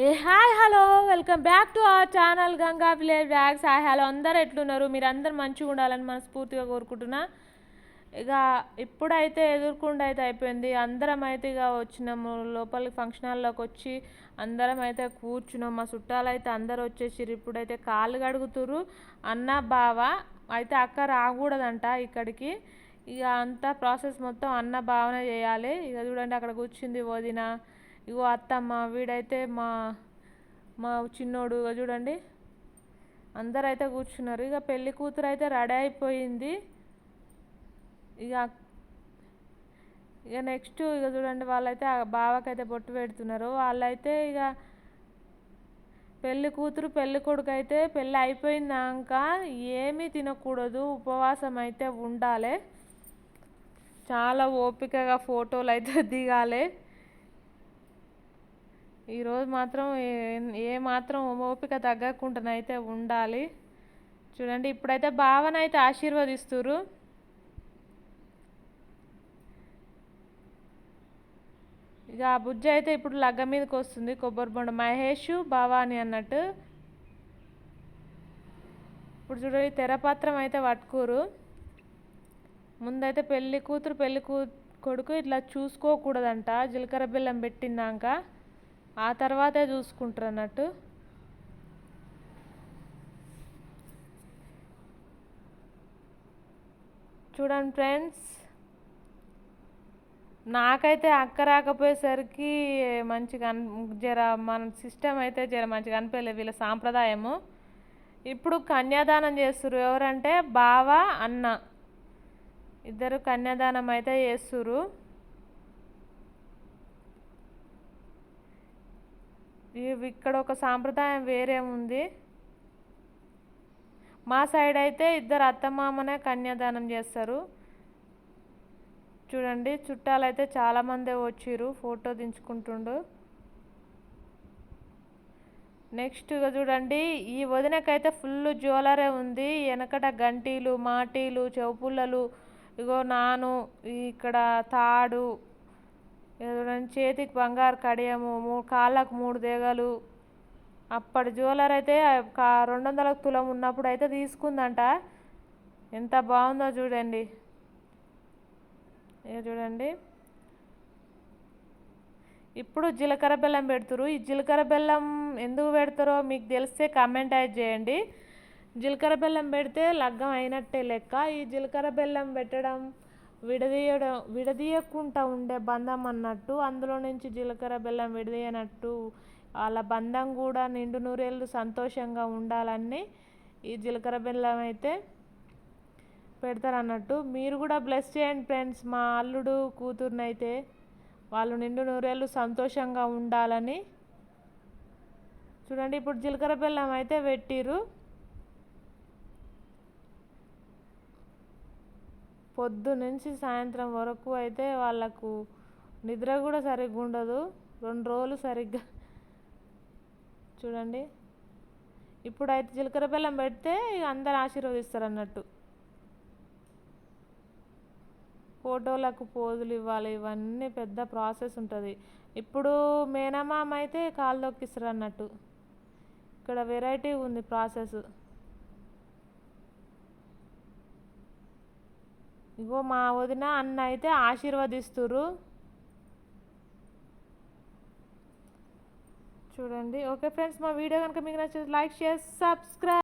A hi hello welcome back to our channel Ganga village bags hi hello అందరు ఎట్లున్నారు? మీరు అందరు మంచిగా ఉండాలని మనస్ఫూర్తిగా కోరుకుంటున్నా. ఇక ఇప్పుడైతే ఎదుర్కొండ అయితే అయిపోయింది. అందరం అయితే ఇక వచ్చినాము. లోపలికి ఫంక్షన్ హాల్లోకి వచ్చి అందరం అయితే కూర్చున్నాం. మా చుట్టాలు అయితే అందరు వచ్చేసారు ఇప్పుడైతే కాళ్ళు కడుగుతురు అన్న బావ అయితే అక్క రాకూడదంట ఇక్కడికి. ఇక అంతా ప్రాసెస్ మొత్తం అన్న బావనే చేయాలి. ఇక చూడండి అక్కడ కూర్చుంది వదిన. ఇగో అత్తమ్మ వీడైతే మా మా చిన్నోడు చూడండి. అందరు అయితే కూర్చున్నారు. ఇక పెళ్ళి కూతురు అయితే రెడీ అయిపోయింది. ఇక ఇక నెక్స్ట్ ఇక చూడండి వాళ్ళైతే ఆ బావకైతే బొట్టు పెడుతున్నారు. వాళ్ళైతే ఇక పెళ్ళి కూతురు పెళ్ళి కొడుకు అయితే పెళ్ళి అయిపోయిందాక ఏమీ తినకూడదు. ఉపవాసం అయితే ఉండాలి. చాలా ఓపికగా ఫోటోలు అయితే దిగాలి. ఈరోజు మాత్రం ఏ- ఏ మాత్రం ఓపిక తగ్గకుండానైతే ఉండాలి. చూడండి ఇప్పుడైతే భావన అయితే ఆశీర్వదిస్తురు ఇక ఆ బుజ్జి అయితే ఇప్పుడు లగ్గ మీదకి వస్తుంది కొబ్బరి బొండ. మహేష్ భవాని అన్నట్టు. ఇప్పుడు చూడండి తెరపత్రం అయితే పట్టుకోరు. ముందైతే పెళ్ళి కూతురు పెళ్ళి కూ కొడుకు ఇట్లా చూసుకోకూడదంట. జీలకర్ర బెల్లం పెట్టిందాక. ఆ తర్వాతే చూసుకుంటారు అన్నట్టు చూడండి ఫ్రెండ్స్ నాకైతే అక్క రాకపోయేసరికి మంచిగా అన్ జర మన సిస్టమ్ అయితే జర మంచిగా అనిపించలేదు వీళ్ళ సాంప్రదాయము. ఇప్పుడు కన్యాదానం చేస్తారు ఎవరంటే బావ అన్న. ఇద్దరు కన్యాదానం అయితే చేస్తుర్రు. ఇక్కడ ఒక సాంప్రదాయం వేరే ఉంది. మా సైడ్ అయితే ఇద్దరు అత్తమామనే కన్యాదానం చేస్తారు. చూడండి చుట్టాలు అయితే చాలామందే వచ్చిర్రు ఫోటో దించుకుంటుండు. నెక్స్ట్ ఇక చూడండి ఈ వదినకైతే ఫుల్ జ్యువెలరీ ఉంది. వెనకట గంటీలు మాటీలు చెవుపుల్లలు ఇగో నాను ఇక్కడ తాడు చేతికి బంగారు కడియము మూడు కాళ్ళకు మూడు దేగలు. అప్పటి జ్యువెలర్ అయితే కా- రెండు వందల తులం ఉన్నప్పుడు అయితే తీసుకుందంట. ఎంత బాగుందో చూడండి. ఇక చూడండి. ఇప్పుడు జీలకర్ర బెల్లం పెడుతురు ఈ జీలకర్ర బెల్లం ఎందుకు పెడతారో మీకు తెలిస్తే కమెంట్ అయితే చేయండి. జీలకర్ర బెల్లం పెడితే లగ్గం అయినట్టే లెక్క. ఈ జీలకర్ర బెల్లం పెట్టడం విడదీయడం విడదీయకుండా ఉండే బంధం అన్నట్టు అందులో నుంచి జీలకర్ర బెల్లం విడదీయనట్టు వాళ్ళ బంధం కూడా నిండు నూరేళ్ళు సంతోషంగా ఉండాలని ఈ జీలకర్ర బెల్లం అయితే పెడతారన్నట్టు. మీరు కూడా బ్లెస్ చేయండి ఫ్రెండ్స్ మా అల్లుడు కూతురునైతే వాళ్ళు నిండు నూరేళ్ళు సంతోషంగా ఉండాలని. చూడండి ఇప్పుడు జీలకర్ర బెల్లం అయితే పెట్టిర్రు. పొద్దు నుంచి సాయంత్రం వరకు అయితే వాళ్ళకు నిద్ర కూడా సరిగ్గా ఉండదు. రెండు రోజులు సరిగ్గా. చూడండి. ఇప్పుడైతే జీలకర్ర బెల్లం పెడితే ఇక అందరు ఆశీర్వదిస్తారు అన్నట్టు ఫోటోలకు పోజులు ఇవ్వాలి ఇవన్నీ పెద్ద ప్రాసెస్ ఉంటుంది. ఇప్పుడు మేనమామ అయితే కాలు తొక్కిస్తారు అన్నట్టు ఇక్కడ వెరైటీ ఉంది ప్రాసెస్. ఇగో మా వదిన అన్న అయితే ఆశీర్వదిస్తురు చూడండి. ఓకే ఫ్రెండ్స్ మా వీడియో కనుక మీకు నచ్చితే లైక్ షేర్ సబ్స్క్రైబ్.